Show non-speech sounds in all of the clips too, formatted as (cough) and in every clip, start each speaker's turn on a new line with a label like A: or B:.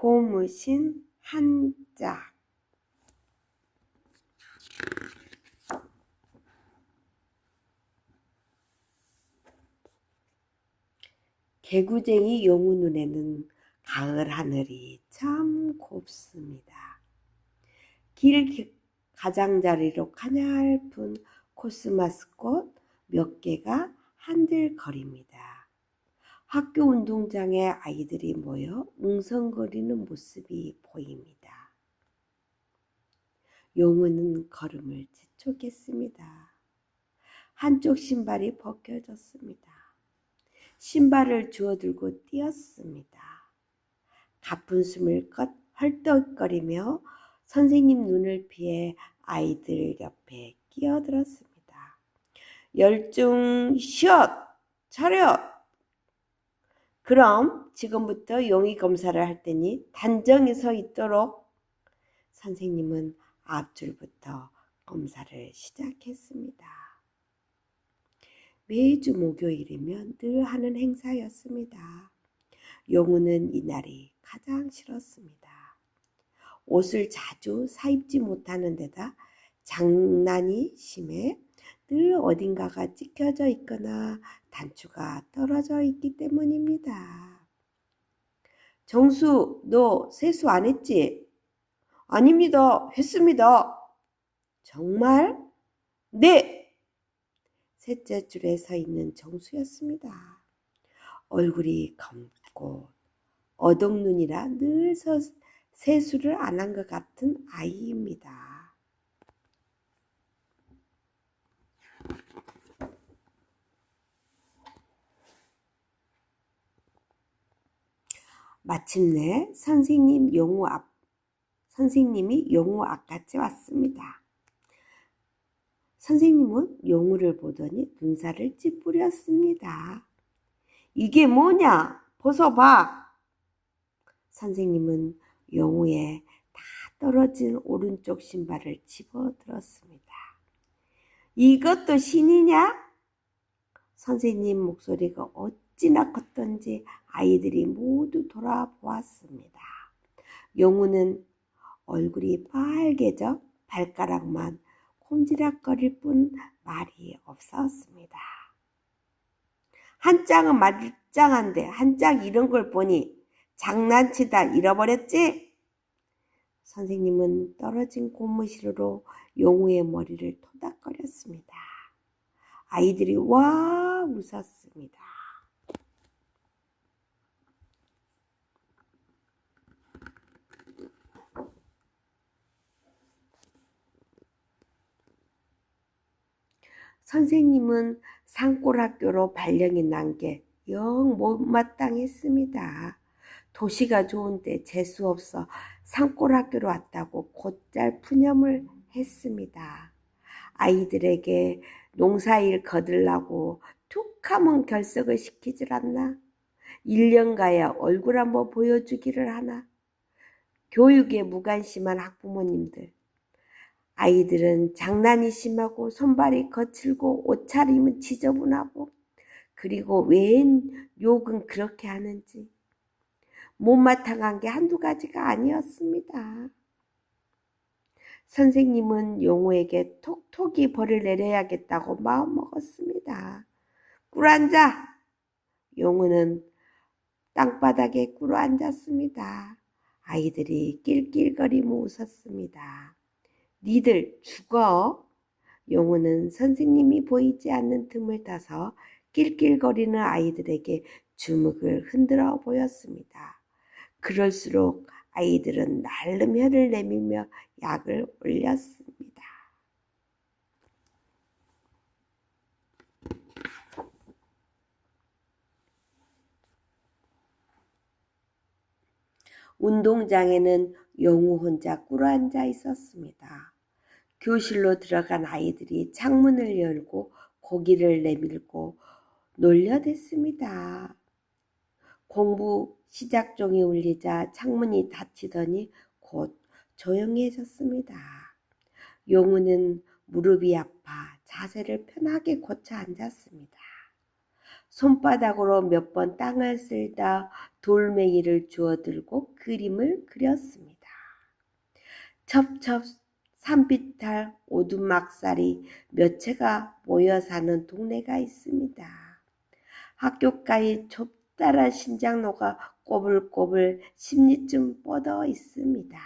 A: 고무신 한 짝. 개구쟁이 용우 눈에는 가을 하늘이 참 곱습니다. 길 가장자리로 가냘픈 코스모스 꽃 몇 개가 한들거립니다. 학교 운동장에 아이들이 모여 웅성거리는 모습이 보입니다. 용우는 걸음을 재촉했습니다. 한쪽 신발이 벗겨졌습니다. 신발을 주워들고 뛰었습니다. 가쁜 숨을 껏 헐떡거리며 선생님 눈을 피해 아이들 옆에 끼어들었습니다. 열중 샷 차렷 그럼 지금부터 용의 검사를 할 테니 단정히 서 있도록 선생님은 앞줄부터 검사를 시작했습니다. 매주 목요일이면 늘 하는 행사였습니다. 용우는 이날이 가장 싫었습니다. 옷을 자주 사입지 못하는 데다 장난이 심해 늘 어딘가가 찢겨져 있거나 단추가 떨어져 있기 때문입니다. 정수, 너 세수 안 했지? 아닙니다. 했습니다. 정말? 네! 셋째 줄에 서 있는 정수였습니다. 얼굴이 검고 어둑눈이라 늘 서, 세수를 안 한 것 같은 아이입니다. 마침내 선생님 용우 앞 선생님이 용우 앞까지 왔습니다. 선생님은 용우를 보더니 눈살을 찌푸렸습니다. 이게 뭐냐? 벗어봐. 선생님은 용우의 다 떨어진 오른쪽 신발을 집어들었습니다. 이것도 신이냐? 선생님 목소리가 어찌 나 컸던지 아이들이 모두 돌아보았습니다. 용우는 얼굴이 빨개져 발가락만 콤지락거릴 뿐 말이 없었습니다. 한 짝은 말짱한데 한짝 이런 걸 보니 장난치다 잃어버렸지? 선생님은 떨어진 고무실로 용우의 머리를 토닥거렸습니다. 아이들이 와 웃었습니다. 선생님은 산골학교로 발령이 난 게 영 못마땅했습니다. 도시가 좋은데 재수 없어 산골학교로 왔다고 곧잘 푸념을 했습니다. 아이들에게 농사일 거들라고 툭하면 결석을 시키질 않나? 1년 가야 얼굴 한번 보여주기를 하나? 교육에 무관심한 학부모님들. 아이들은 장난이 심하고 손발이 거칠고 옷차림은 지저분하고 그리고 웬 욕은 그렇게 하는지 못마땅한 게 한두 가지가 아니었습니다. 선생님은 용우에게 톡톡이 벌을 내려야겠다고 마음먹었습니다. 꿇어앉아! 용우는 땅바닥에 꿇어앉았습니다. 아이들이 낄낄거리며 웃었습니다. 니들 죽어. 용우는 선생님이 보이지 않는 틈을 타서 낄낄거리는 아이들에게 주먹을 흔들어 보였습니다. 그럴수록 아이들은 날름 혀를 내밀며 약을 올렸습니다. 운동장에는 용우 혼자 꿇어앉아 있었습니다. 교실로 들어간 아이들이 창문을 열고 고기를 내밀고 놀려댔습니다. 공부 시작 종이 울리자 창문이 닫히더니 곧 조용해졌습니다. 용우는 무릎이 아파 자세를 편하게 고쳐 앉았습니다. 손바닥으로 몇 번 땅을 쓸다 돌멩이를 주워들고 그림을 그렸습니다. 첩첩 산비탈 오두막살이 몇 채가 모여 사는 동네가 있습니다. 학교가에 좁다란 신장로가 꼬불꼬불 십리쯤 뻗어 있습니다.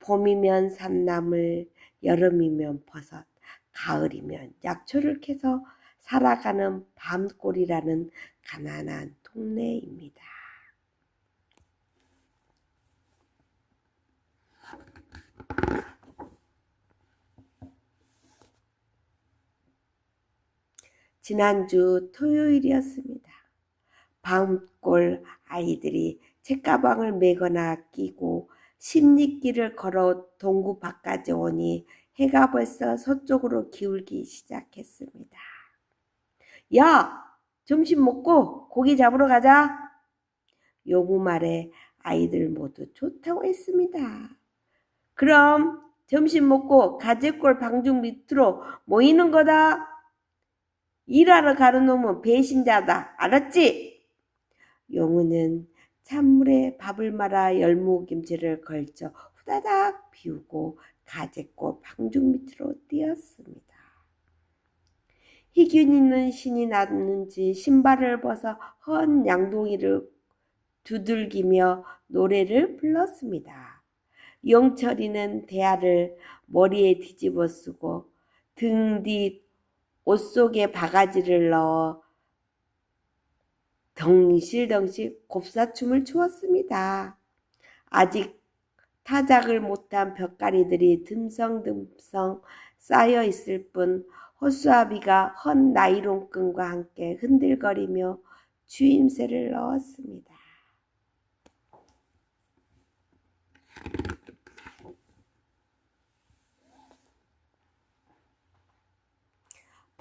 A: 봄이면 산나물, 여름이면 버섯, 가을이면 약초를 캐서 살아가는 밤골이라는 가난한 동네입니다. 지난주 토요일이었습니다. 밤골 아이들이 책가방을 메거나 끼고 십리길을 걸어 동구 밖까지 오니 해가 벌써 서쪽으로 기울기 시작했습니다. 야! 점심 먹고 고기 잡으러 가자! 요구 말에 아이들 모두 좋다고 했습니다. 그럼 점심 먹고 가재골 방중 밑으로 모이는 거다. 일하러 가는 놈은 배신자다. 알았지? 용우는 찬물에 밥을 말아 열무김치를 걸쳐 후다닥 비우고 가재꽃 방중 밑으로 뛰었습니다. 희균이는 신이 났는지 신발을 벗어 헌 양동이를 두들기며 노래를 불렀습니다. 영철이는 대야를 머리에 뒤집어 쓰고 등 뒤 옷 속에 바가지를 넣어 덩실덩실 곱사춤을 추었습니다. 아직 타작을 못한 벽가리들이 듬성듬성 쌓여 있을 뿐 호수아비가 헌 나이론 끈과 함께 흔들거리며 주임새를 넣었습니다.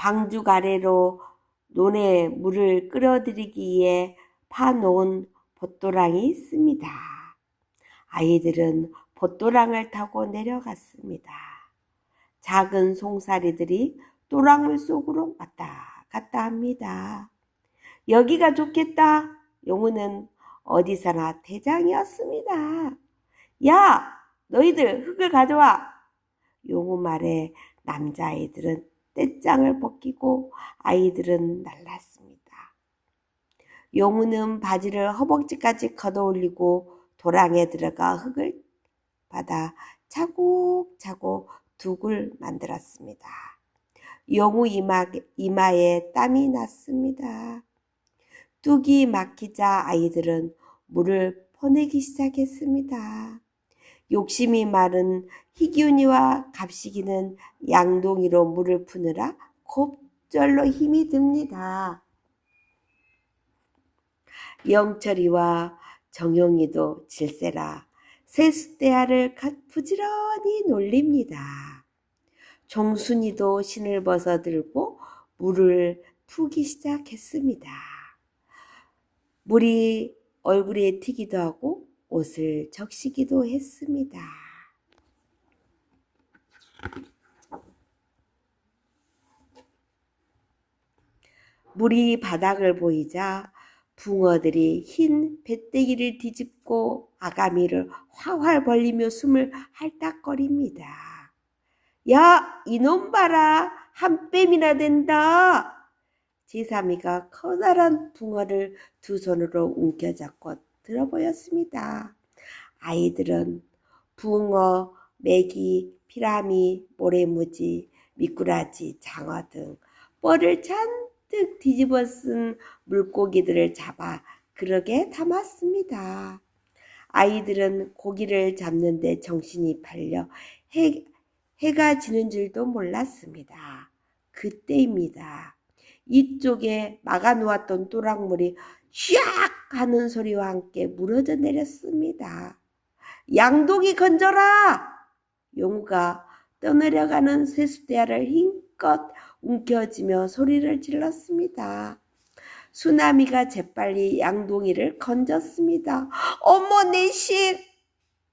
A: 방죽 아래로 논에 물을 끌어들이기에 파놓은 봇도랑이 있습니다. 아이들은 봇도랑을 타고 내려갔습니다. 작은 송사리들이 또랑물 속으로 왔다 갔다 합니다. 여기가 좋겠다. 용우는 어디서나 대장이었습니다. 야! 너희들 흙을 가져와! 용우 말에 남자아이들은 떼장을 벗기고 아이들은 날랐습니다. 용우는 바지를 허벅지까지 걷어올리고 도랑에 들어가 흙을 받아 차곡차곡 둑을 만들었습니다. 용우 이마, 이마에 땀이 났습니다. 뚝이 막히자 아이들은 물을 퍼내기 시작했습니다. 욕심이 마른 희균이와 갑식이는 양동이로 물을 푸느라 곱절로 힘이 듭니다. 영철이와 정용이도 질세라 세숫대야를 부지런히 놀립니다. 종순이도 신을 벗어 들고 물을 푸기 시작했습니다. 물이 얼굴에 튀기도 하고 옷을 적시기도 했습니다. 물이 바닥을 보이자 붕어들이 흰 배때기를 뒤집고 아가미를 활활 벌리며 숨을 할딱거립니다. 야, 이놈 봐라. 한 뺨이나 된다. 제삼이가 커다란 붕어를 두 손으로 움켜잡고 들어보였습니다. 아이들은 붕어, 메기, 피라미, 모래무지, 미꾸라지, 장어 등 뻘을 잔뜩 뒤집어 쓴 물고기들을 잡아 그러게 담았습니다. 아이들은 고기를 잡는데 정신이 팔려 해, 해가 지는 줄도 몰랐습니다. 그때입니다. 이쪽에 막아놓았던 또랑물이 샥 하는 소리와 함께 무너져 내렸습니다. 양동이 건져라! 용우가 떠내려가는 세수대야를 힘껏 움켜쥐며 소리를 질렀습니다. 수나미가 재빨리 양동이를 건졌습니다. 어머 내 신!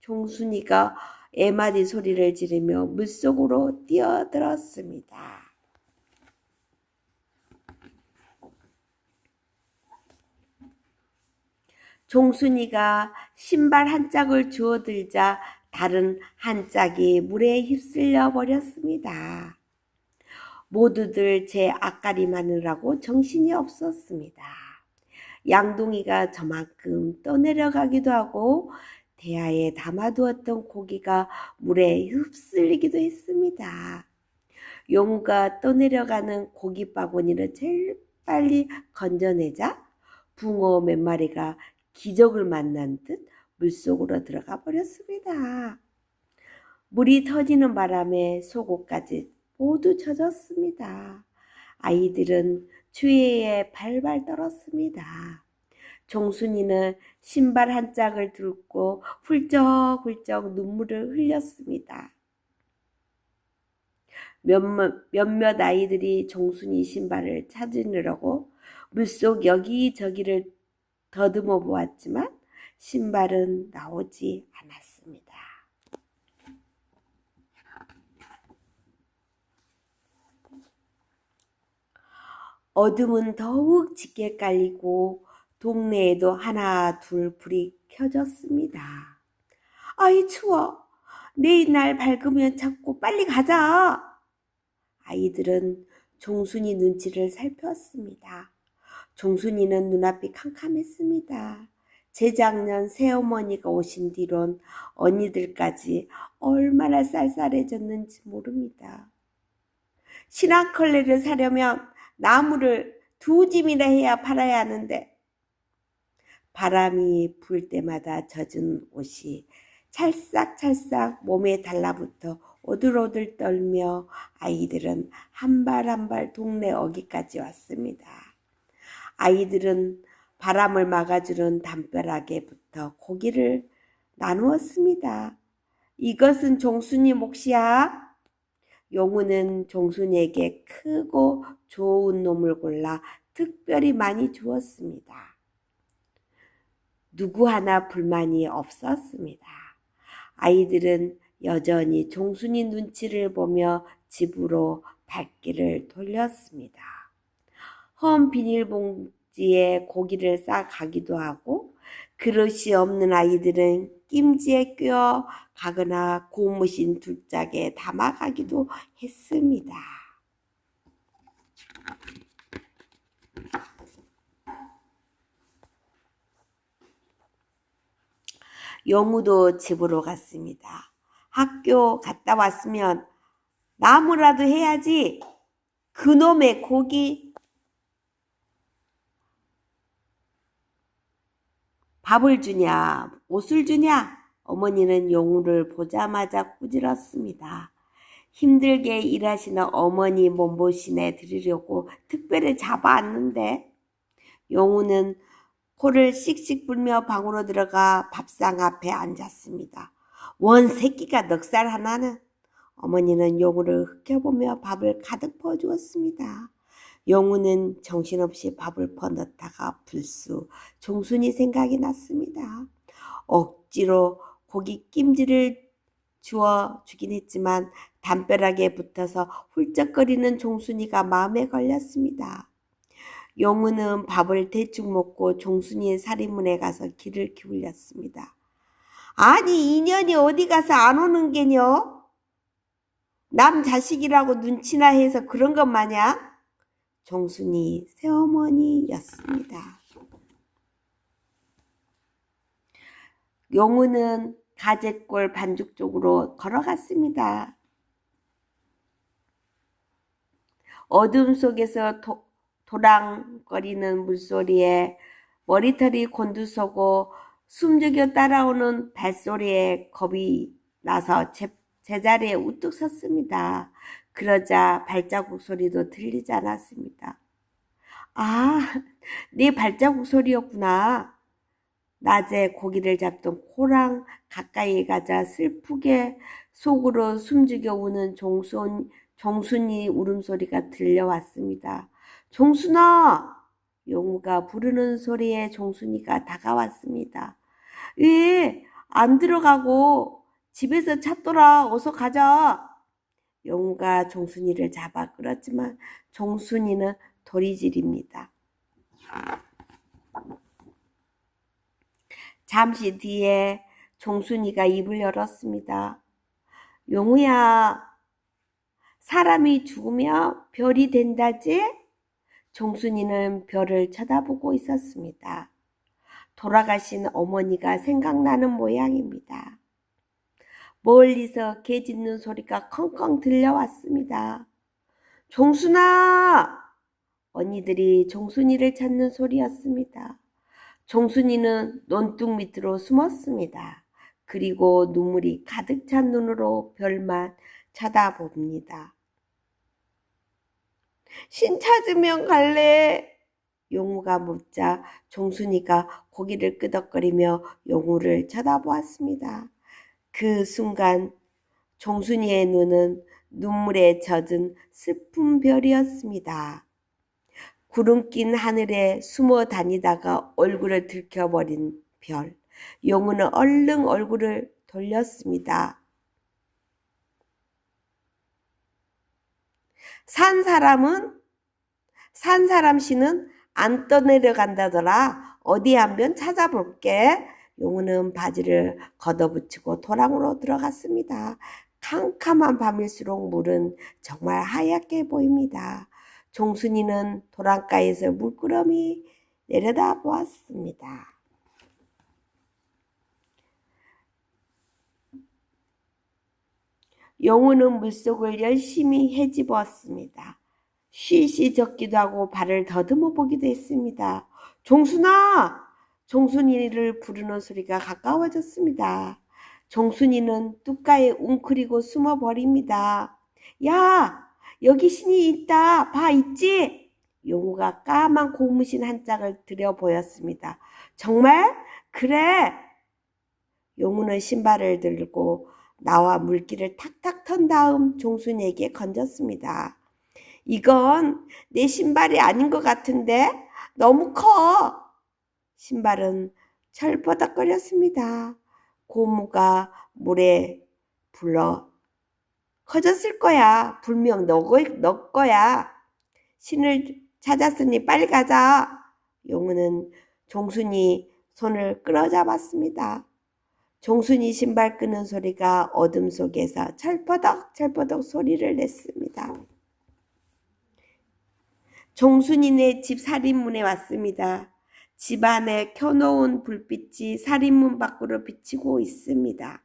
A: 종순이가 애마디 소리를 지르며 물속으로 뛰어들었습니다. 종순이가 신발 한 짝을 주워들자 다른 한 짝이 물에 휩쓸려 버렸습니다. 모두들 제 앞가림 마느라고 정신이 없었습니다. 양동이가 저만큼 떠내려가기도 하고 대야에 담아두었던 고기가 물에 휩쓸리기도 했습니다. 용우가 떠내려가는 고기 바구니를 제일 빨리 건져내자 붕어 몇 마리가 기적을 만난 듯 물속으로 들어가 버렸습니다. 물이 터지는 바람에 속옷까지 모두 젖었습니다. 아이들은 추위에 발발 떨었습니다. 종순이는 신발 한 짝을 들고 훌쩍훌쩍 눈물을 흘렸습니다. 몇몇, 몇몇 아이들이 종순이 신발을 찾으려고 물속 여기저기를 더듬어 보았지만 신발은 나오지 않았습니다. 어둠은 더욱 짙게 깔리고 동네에도 하나 둘 불이 켜졌습니다. 아이 추워. 내일 날 밝으면 자꾸 빨리 가자. 아이들은 종순이 눈치를 살폈습니다. 종순이는 눈앞이 캄캄했습니다. 재작년 새어머니가 오신 뒤론 언니들까지 얼마나 쌀쌀해졌는지 모릅니다. 신앙컬레를 사려면 나무를 두 짐이나 해야 팔아야 하는데 바람이 불 때마다 젖은 옷이 찰싹찰싹 몸에 달라붙어 오들오들 떨며 아이들은 한 발 한 발 동네 어기까지 왔습니다. 아이들은 바람을 막아주는 담벼락에부터 고기를 나누었습니다. 이것은 종순이 몫이야. 용우는 종순이에게 크고 좋은 놈을 골라 특별히 많이 주었습니다. 누구 하나 불만이 없었습니다. 아이들은 여전히 종순이 눈치를 보며 집으로 발길을 돌렸습니다. 험 비닐봉 지에 고기를 싸 가기도 하고 그릇이 없는 아이들은 낌지에 꿰어 가거나 고무신 두 짝에 담아 가기도 했습니다. 영우도 집으로 갔습니다. 학교 갔다 왔으면 나무라도 해야지. 그놈의 고기 밥을 주냐, 옷을 주냐? 어머니는 용우를 보자마자 꾸질렀습니다. 힘들게 일하시는 어머니 몸보신에 드리려고 특별히 잡아왔는데 용우는 코를 씩씩 불며 방으로 들어가 밥상 앞에 앉았습니다. 원 새끼가 넉살 하나는 어머니는 용우를 흑혀보며 밥을 가득 퍼주었습니다. 용우는 정신없이 밥을 퍼넣다가 불쑥 종순이 생각이 났습니다. 억지로 고기 낌질을 주어 주긴 했지만 담벼락에 붙어서 훌쩍거리는 종순이가 마음에 걸렸습니다. 용우는 밥을 대충 먹고 종순이의 사리문에 가서 귀를 기울였습니다. 아니 인연이 어디 가서 안 오는 게뇨? 남 자식이라고 눈치나 해서 그런 것 마냥? 종순이 새어머니였습니다. 용우는 가재골 반죽 쪽으로 걸어갔습니다. 어둠 속에서 도, 도랑거리는 물소리에 머리털이 곤두서고 숨죽여 따라오는 발소리에 겁이 나서 제, 제자리에 우뚝 섰습니다. 그러자 발자국 소리도 들리지 않았습니다. 아, (laughs) 네 발자국 소리였구나. 낮에 고기를 잡던 코랑 가까이 가자 슬프게 속으로 숨죽여 우는 종순, 종순이 울음소리가 들려왔습니다. 종순아! 용우가 부르는 소리에 종순이가 다가왔습니다. 예, 안 들어가고 집에서 찾더라. 어서 가자. 용우가 종순이를 잡아 끌었지만 종순이는 도리질입니다. 잠시 뒤에 종순이가 입을 열었습니다. 용우야, 사람이 죽으면 별이 된다지? 종순이는 별을 쳐다보고 있었습니다. 돌아가신 어머니가 생각나는 모양입니다. 멀리서 개 짖는 소리가 컹컹 들려왔습니다. 종순아! 언니들이 종순이를 찾는 소리였습니다. 종순이는 논둑 밑으로 숨었습니다. 그리고 눈물이 가득 찬 눈으로 별만 쳐다봅니다. 신 찾으면 갈래. 용우가 묻자 종순이가 고개를 끄덕거리며 용우를 쳐다보았습니다. 그 순간 종순이의 눈은 눈물에 젖은 슬픈 별이었습니다. 구름 낀 하늘에 숨어 다니다가 얼굴을 들켜버린 별. 용우는 얼른 얼굴을 돌렸습니다. 산 사람은 산 사람 씨는 안 떠내려간다더라. 어디 한번 찾아볼게. 용우는 바지를 걷어붙이고 도랑으로 들어갔습니다. 캄캄한 밤일수록 물은 정말 하얗게 보입니다. 종순이는 도랑가에서 물끄러미 내려다 보았습니다. 용우는 물속을 열심히 헤집었습니다. 쉬쉬 젖기도 하고 발을 더듬어 보기도 했습니다. 종순아! 종순이를 부르는 소리가 가까워졌습니다. 종순이는 뚝가에 웅크리고 숨어버립니다. 야! 여기 신이 있다. 봐, 있지? 용우가 까만 고무신 한 짝을 들여 보였습니다. 정말? 그래! 용우는 신발을 들고 나와 물기를 탁탁 턴 다음 종순이에게 건졌습니다. 이건 내 신발이 아닌 것 같은데 너무 커. 신발은 철버덕거렸습니다. 고무가 물에 불러 커졌을 거야. 분명 너, 너 거야. 신을 찾았으니 빨리 가자. 용우는 종순이 손을 끌어잡았습니다. 종순이 신발 끄는 소리가 어둠 속에서 철퍼덕 철퍼덕 소리를 냈습니다. 종순이네 집 살인문에 왔습니다. 집 안에 켜놓은 불빛이 살인문 밖으로 비치고 있습니다.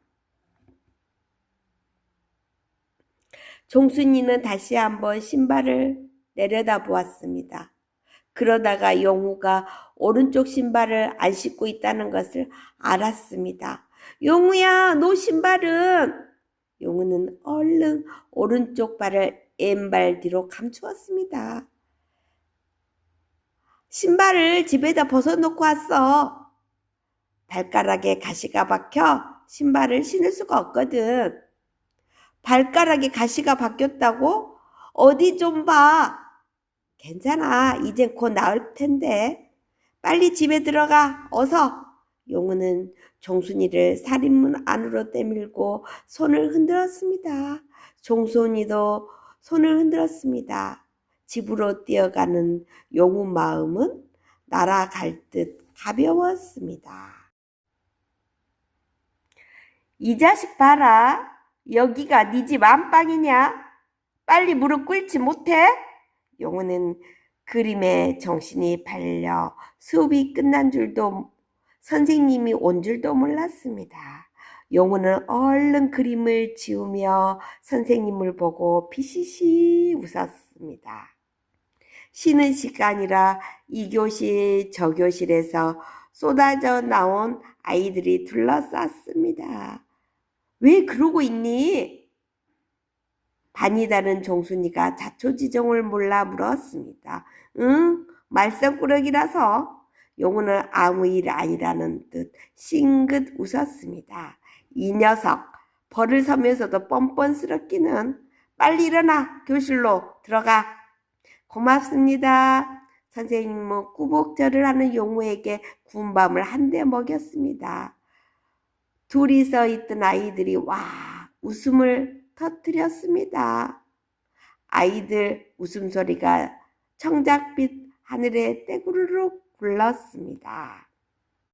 A: 종순이는 다시 한번 신발을 내려다 보았습니다. 그러다가 용우가 오른쪽 신발을 안 신고 있다는 것을 알았습니다. 용우야, 너 신발은? 용우는 얼른 오른쪽 발을 왼발 뒤로 감추었습니다. 신발을 집에다 벗어놓고 왔어. 발가락에 가시가 박혀 신발을 신을 수가 없거든. 발가락에 가시가 박혔다고? 어디 좀 봐. 괜찮아. 이젠 곧 나을 텐데. 빨리 집에 들어가. 어서. 용우는 종순이를 살인문 안으로 때밀고 손을 흔들었습니다. 종순이도 손을 흔들었습니다. 집으로 뛰어가는 용우 마음은 날아갈 듯 가벼웠습니다. 이 자식 봐라. 여기가 네 집 안방이냐? 빨리 무릎 꿇지 못해? 용우는 그림에 정신이 팔려 수업이 끝난 줄도 선생님이 온 줄도 몰랐습니다. 용우는 얼른 그림을 지우며 선생님을 보고 피시시 웃었습니다. 쉬는 시간이라 이 교실 저 교실에서 쏟아져 나온 아이들이 둘러쌌습니다. 왜 그러고 있니? 반이 다른 종순이가 자초지종을 몰라 물었습니다. 응, 말썽꾸러기라서 용우는 아무 일 아니라는 듯 싱긋 웃었습니다. 이 녀석 벌을 서면서도 뻔뻔스럽기는 빨리 일어나 교실로 들어가. 고맙습니다. 선생님은 꾸복절을 하는 용우에게 군밤을 한 대 먹였습니다. 둘이서 있던 아이들이 와 웃음을 터뜨렸습니다. 아이들 웃음소리가 청작빛 하늘에 떼구르륵 굴렀습니다.